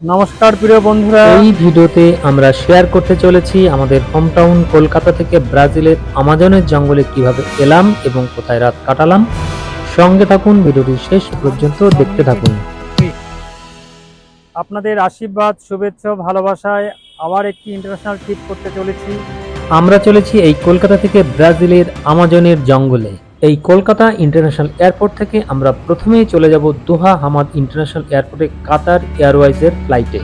নমস্কার প্রিয় বন্ধুরা। এই ভিডিওতে আমরা শেয়ার করতে চলেছি আমাদের হোম টাউন কলকাতা থেকে ব্রাজিলের আমাজনের জঙ্গলে কীভাবে এলাম এবং কোথায় রাত কাটালাম। সঙ্গে থাকুন ভিডিওটি শেষ পর্যন্ত দেখতে থাকুন। আপনাদের আশীর্বাদ শুভেচ্ছা ভালোবাসায় আবার একটি ইন্টারন্যাশনাল ট্রিপ করতে চলেছি। আমরা চলেছি এই কলকাতা থেকে ব্রাজিলের আমাজনের জঙ্গলে। এই কলকাতা ইন্টারন্যাশনাল এয়ারপোর্ট থেকে আমরা প্রথমেই চলে যাব দোহা হামাদ ইন্টারন্যাশনাল এয়ারপোর্টে কাতার এয়ারওয়েজের ফ্লাইটে।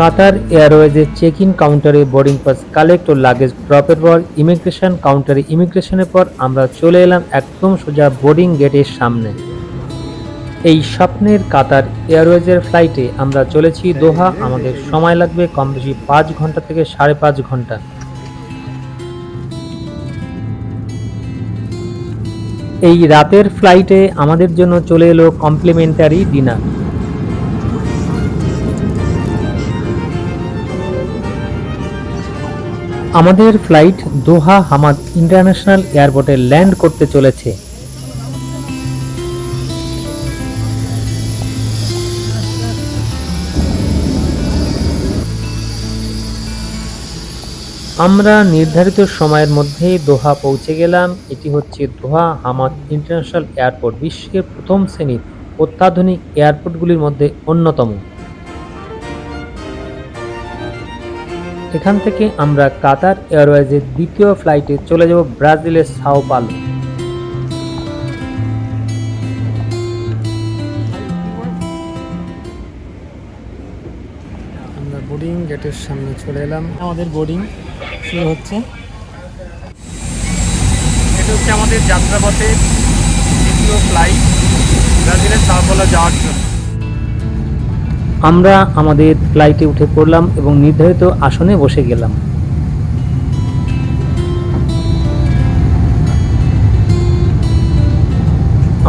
কাতার এয়ারওয়েজের চেক ইন কাউন্টারে বোর্ডিং পাস কালেক্ট ও লাগেজ ড্রপের পর ইমিগ্রেশন কাউন্টারে ইমিগ্রেশনের পর আমরা চলে এলাম একদম সোজা বোর্ডিং গেটের সামনে। এই স্বপ্নের কাতার এয়ারওয়েজের ফ্লাইটে আমরা চলেছি দোহা, আমাদের সময় লাগবে কম বেশি পাঁচ ঘণ্টা থেকে সাড়ে পাঁচ ঘণ্টা। এই রাতের ফ্লাইটে আমাদের জন্য চলে এলো কমপ্লিমেন্টারি ডিনার আমাদের ফ্লাইট দোহা হামাদ ইন্টারন্যাশনাল এয়ারপোর্টে ল্যান্ড করতে চলেছে। আমরা নির্ধারিত সময়ের মধ্যে দোহা পৌঁছে গেলাম। এটি হচ্ছে দোহা হামাদ ইন্টারন্যাশনাল এয়ারপোর্ট, বিশ্বের প্রথম শ্রেণির অত্যাধুনিক এয়ারপোর্টগুলির মধ্যে অন্যতম। এখান থেকে আমরা কাতার এয়ারওয়েজের দ্বিতীয় ফ্লাইটে চলে যাব ব্রাজিলের সাও পালো। আমরা বোর্ডিং গেটের সামনে চলে এলাম। আমাদের বোর্ডিং শুরু হচ্ছে। এটা হচ্ছে আমাদের যাত্রাপথে দ্বিতীয় ফ্লাইট ব্রাজিলের সাউপালা যাওয়ার জন্য। আমরা আমাদের ফ্লাইটে উঠে পড়লাম এবং নির্ধারিত আসনে বসে গেলাম।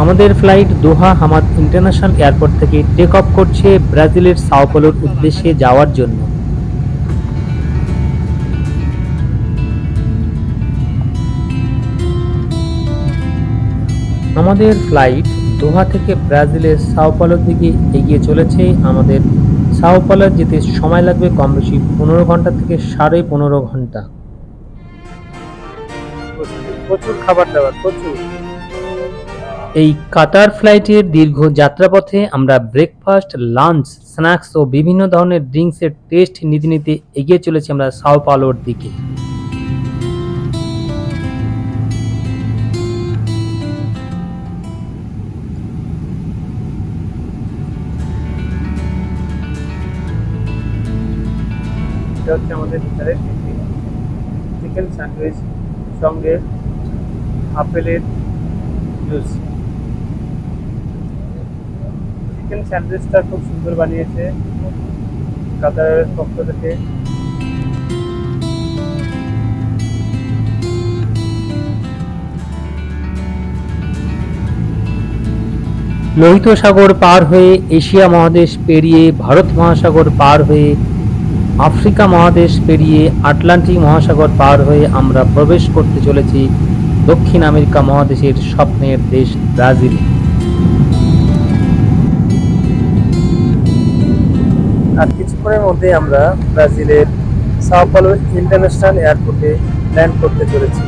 আমাদের flight Doha Hamad international airport থেকে টেক অফ করছে ব্রাজিলের সাওপোলোর উদ্দেশ্যে যাওয়ার জন্য। আমাদের ফ্লাইট দোহা থেকে ব্রাজিলের সাওপালোর দিকে এগিয়ে চলেছে। আমাদের সাওপালোর যেতে সময় লাগবে কম বেশি পনেরো ঘণ্টা থেকে সাড়ে পনেরো ঘণ্টা। প্রচুর খাবার দাবার প্রচুর। এই কাতার ফ্লাইটের দীর্ঘ যাত্রাপথে আমরা ব্রেকফাস্ট লাঞ্চ স্ন্যাক্স ও বিভিন্ন ধরনের ড্রিঙ্কসের টেস্ট নিতে নিতে এগিয়ে চলেছি আমরা সাও পালোর দিকে। এটা হচ্ছে আমাদের ভিতরে চিকেন স্যান্ডউইচ সঙ্গে আপেলের জুস চিকেন স্যান্ডউইচটা খুব সুন্দর বানিয়েছে কাতারের পক্ষ থেকে। লোহিত সাগর পার হয়ে এশিয়া মহাদেশ পেরিয়ে ভারত মহাসাগর পার হয়ে আফ্রিকা মহাদেশ পেরিয়ে আটলান্টিক মহাসাগর পার হয়ে আমরা প্রবেশ করতে চলেছি দক্ষিণ আমেরিকা মহাদেশের স্বপ্নের দেশ ব্রাজিল। আর কিছুক্ষণের মধ্যে আমরা ব্রাজিলের সাওপালো ইন্টারন্যাশনাল এয়ারপোর্টে ল্যান্ড করতে চলেছি।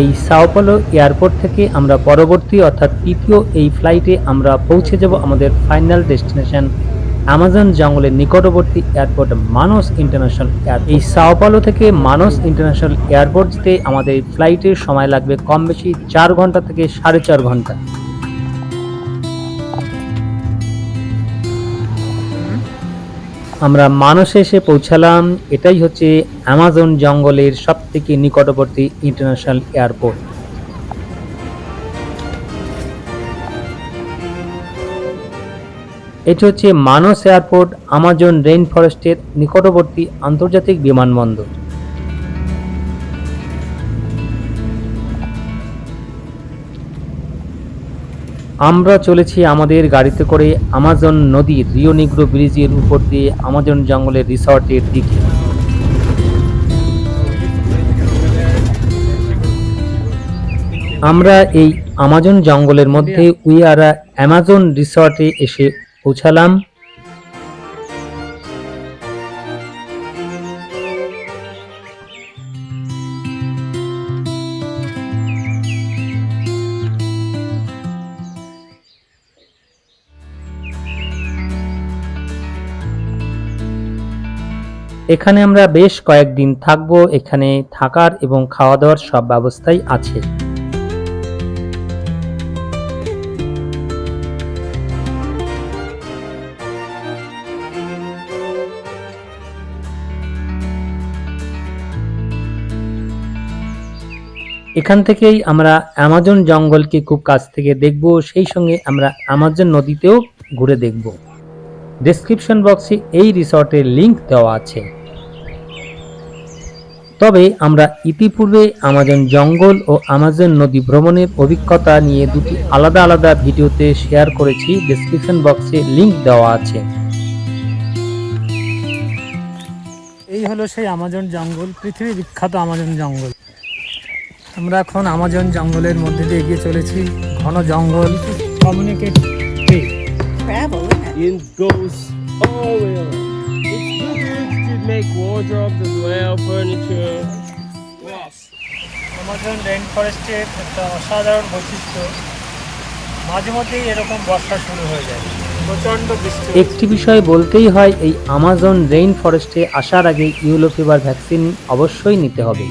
এই সাওপালো এয়ারপোর্ট থেকে আমরা পরবর্তী, অর্থাৎ তৃতীয় এই ফ্লাইটে আমরা পৌঁছে যাব আমাদের ফাইনাল ডেস্টিনেশন অ্যামাজন জঙ্গলের নিকটবর্তী এয়ারপোর্ট মানস ইন্টারন্যাশনাল এয়ারপোর্ট এই সাওপালো থেকে মানস ইন্টারন্যাশনাল এয়ারপোর্ট যেতে আমাদের ফ্লাইটের সময় লাগবে কম বেশি চার ঘণ্টা থেকে সাড়ে চার ঘণ্টা। আমরা মানসে এসে পৌঁছালাম, এটাই হচ্ছে অ্যামাজন জঙ্গলের সব থেকে নিকটবর্তী ইন্টারন্যাশনাল এয়ারপোর্ট এটি হচ্ছে মানস এয়ারপোর্ট আমাজন রেইন ফরেস্টের নিকটবর্তী আন্তর্জাতিক বিমানবন্দর। আমরা চলেছি আমাদের গাড়িতে করে আমাজন নদীর রিও নিগ্রো ব্রিজের উপর দিয়ে আমাজন জঙ্গলের রিসর্টের দিকে। আমরা এই আমাজন জঙ্গলের মধ্যে উইয়ারা অ্যামাজন রিসর্টে এসে পৌঁছালাম। এখানে আমরা বেশ কয়েকদিন থাকব, এখানে থাকার এবং খাওয়া দাওয়ার সব ব্যবস্থাই আছে। এখান থেকেই আমরা অ্যামাজন জঙ্গলকে খুব কাছ থেকে দেখব, সেই সঙ্গে আমরা অ্যামাজন নদীতেও ঘুরে দেখব। ডেসক্রিপশন বক্সে এই রিসর্টের লিংক দেওয়া আছে। তবে আমরা ইতিপূর্বে আমাজন জঙ্গল ও আমাজন নদী ভ্রমণের অভিজ্ঞতা নিয়ে দুটি আলাদা আলাদা ভিডিওতে শেয়ার করেছি। ডেসক্রিপশন বক্সে লিংক দেওয়া আছে। এই হলো সেই আমাজন জঙ্গল পৃথিবী বিখ্যাত আমাজন জঙ্গল। আমরা এখন আমাজন জঙ্গলের মধ্যে দিয়ে এগিয়ে চলেছি। ঘন জঙ্গল। Communicate travel, isn't it? It goes all the way around. Make wardrobes as well, furniture. Yes. Amazon rain ফরেস্টের একটা অসাধারণ বৈশিষ্ট্য। মাঝে মধ্যেই এরকম বর্ষা শুরু হয়ে যায়। প্রচণ্ড বৃষ্টি একটি বিষয় বলতেই হয় এই আমাজন রেইন ফরেস্টে আসার আগে ইউলো ফিভার ভ্যাকসিন অবশ্যই নিতে হবে।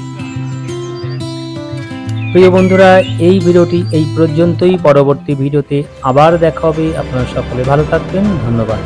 প্রিয় বন্ধুরা এই ভিডিওটি এই পর্যন্তই। পরবর্তী ভিডিওতে আবার দেখা হবে। আপনারা সকলে ভালো থাকবেন। ধন্যবাদ।